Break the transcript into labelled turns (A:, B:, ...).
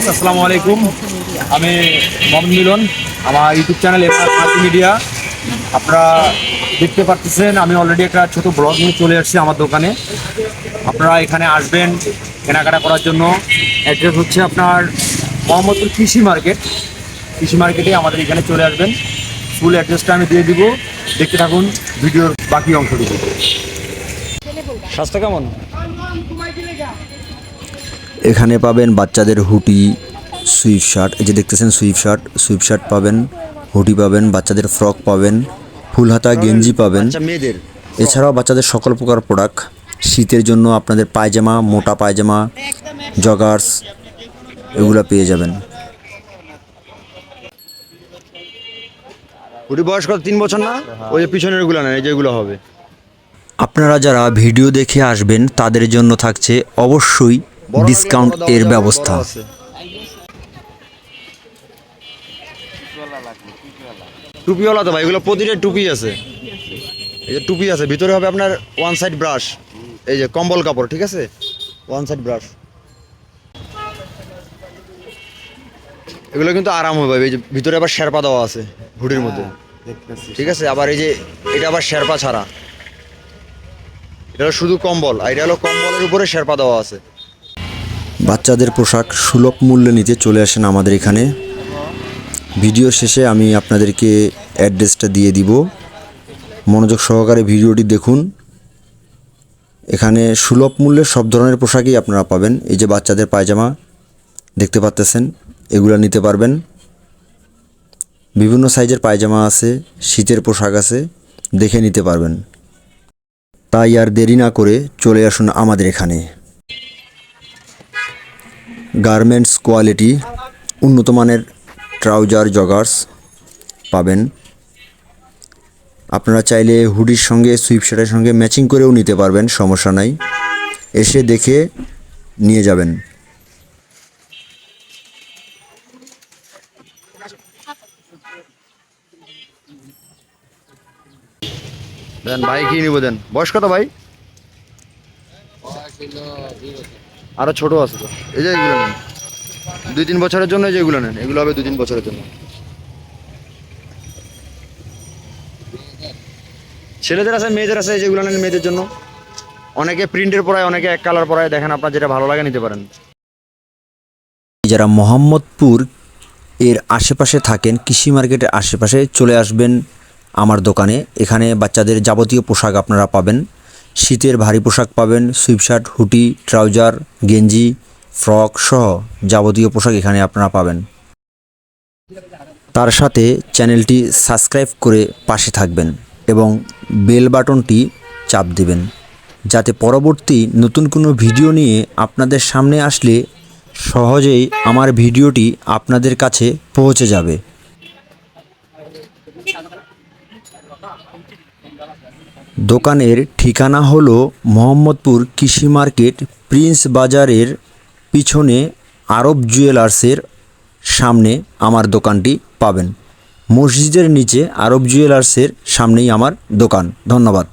A: Viewers, আসসালামু আলাইকুম। আমি মোহাম্মদ মিলন, আমার ইউটিউব চ্যানেল মাল্টিমিডিয়া। আপনারা দেখতে পাচ্ছেন আমি অলরেডি একটা ছোট ব্লগ নিয়ে চলে আসছি আমার দোকানে। আপনারা এখানে আসবেন কেনাকাটা করার জন্য। অ্যাড্রেস হচ্ছে আপনার মোহাম্মদপুর কৃষি মার্কেট। কৃষি মার্কেটে আমাদের এখানে চলে আসবেন। ফুল অ্যাড্রেসটা আমি দিয়ে দিব। দেখতে থাকুন ভিডিওর বাকি অংশটুকু। স্বাস্থ্য কেমন?
B: এখানে পাবেন বাচ্চাদের হুটি সুইফট শার্ট এই যে দেখতেছেন সুইফট শার্ট সুইফট শার্ট পাবেন হুটি পাবেন বাচ্চাদের ফ্রক পাবেন ফুল হাতা গেঞ্জি পাবেন।
A: মেয়েদের
B: এছাড়াও বাচ্চাদের সকল প্রকার প্রোডাক্ট শীতের জন্য আপনাদের পায়জামা মোটা পায়জামা জগার্স এগুলো পেয়ে যাবেন।
C: ওটি বয়স কত? তিন বছর না? ওই যে পিছনেরগুলো না এই যেগুলো হবে।
B: আপনারা যারা ভিডিও দেখে আসবেন তাদের জন্য থাকছে অবশ্যই ডিসকাউন্ট এর ব্যবস্থা।
C: টুপিওয়ালা তো ভাই এগুলো প্রতিটা টুপি আছে। এই যে টুপি আছে ভিতরে হবে আপনার ওয়ান সাইড ব্রাশ এই যে কম্বল কাপড় ঠিক আছে? ওয়ান সাইড ব্রাশ এগুলো কিন্তু আরাম হবে এই যে ভিতরে আবার শেরপা দেওয়া আছে হুডির মধ্যে। ঠিক আছে আবার এই যে এটা আবার শেরপা ছাড়া। এটা হলো শুধু কম্বল আর এটা হলো কম্বলের উপরে শেরপা দেওয়া আছে।
B: বাচ্চাদের পোশাক সুলভ মূল্যে নিতে চলে আসেন আমাদের এখানে। ভিডিও শেষে আমি আপনাদেরকে অ্যাড্রেসটা দিয়ে দিব। মনোযোগ সহকারে ভিডিওটি দেখুন। এখানে সুলভ মূল্যে সব ধরনের পোশাকই আপনারা পাবেন। এই যে বাচ্চাদের পায়জামা, দেখতে পাচ্তেছেন, এগুলো নিতে পারবেন। বিভিন্ন সাইজের পায়জামা আছে, শীতের পোশাক আছে, দেখে নিতে পারবেন। তাই আর দেরি না করে চলে আসুন আমাদের এখানে। গার্মেন্টস কোয়ালিটি উন্নত মানের ট্রাউজার জগার্স পাবেন। আপনারা চাইলে হুডির সঙ্গে সুইপ শার্টের সঙ্গে ম্যাচিং করেও নিতে পারবেন সমস্যা নাই। এসে দেখে নিয়ে যাবেন।
C: দেন ভাই কি নিব দেন? বয়স কত ভাই? আরও ছোট আছে তো। এই যে এগুলো নেন। দুই তিন বছরের জন্য এই যে এগুলো নেন এগুলো হবে দুই তিন বছরের জন্য। ছেলেদের আছে মেয়েদের আছে এই যেগুলো নেন মেয়েদের জন্য। অনেকে প্রিন্টের পড়ায় অনেকে এক কালার পড়ায় দেখেন আপনার যেটা ভালো লাগে নিতে পারেন।
B: যারা মোহাম্মদপুর এর আশেপাশে থাকেন কৃষি মার্কেটের আশেপাশে চলে আসবেন আমার দোকানে। এখানে বাচ্চাদের যাবতীয় পোশাক আপনারা পাবেন। শীতের ভারী পোশাক পাবেন সুইপ শার্ট হুটি, ট্রাউজার, গেঞ্জি, ফ্রক সহ যাবতীয় পোশাক এখানে আপনারা পাবেন। তার সাথে চ্যানেলটি সাবস্ক্রাইব করে পাশে থাকবেন এবং বেল বাটনটি চাপ দিবেন, যাতে পরবর্তী নতুন কোনো ভিডিও নিয়ে আপনাদের সামনে আসলে সহজেই আমার ভিডিওটি আপনাদের কাছে পৌঁছে যাবে। দোকানের ঠিকানা হল মোহাম্মদপুর কৃষি মার্কেট, প্রিন্স বাজারের পিছনে আরব জুয়েলার্সের সামনে আমার দোকানটি পাবেন। মসজিদের নিচে আরব জুয়েলার্সের সামনেই আমার দোকান। ধন্যবাদ।